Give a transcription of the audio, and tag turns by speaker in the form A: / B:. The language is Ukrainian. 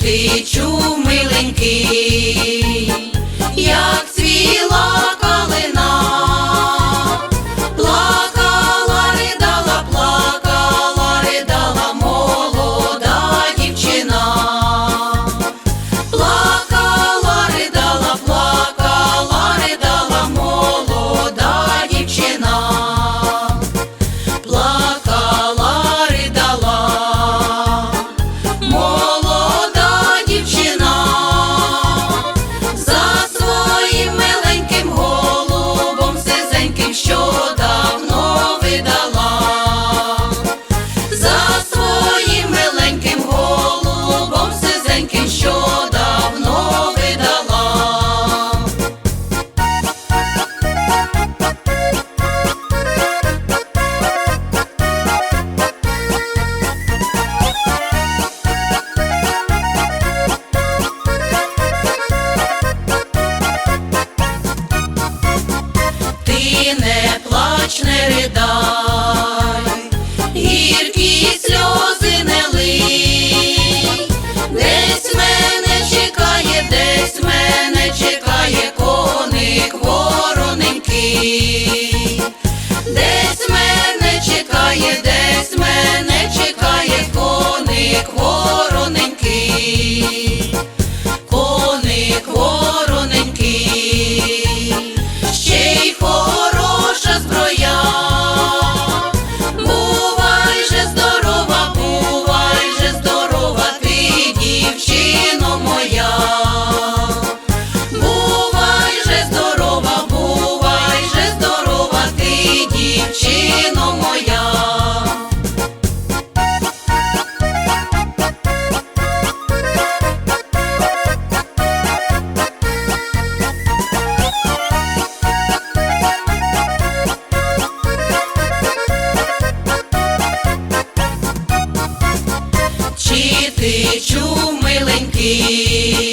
A: ты чують. не плач, не ридай, гіркі. ти чу миленький.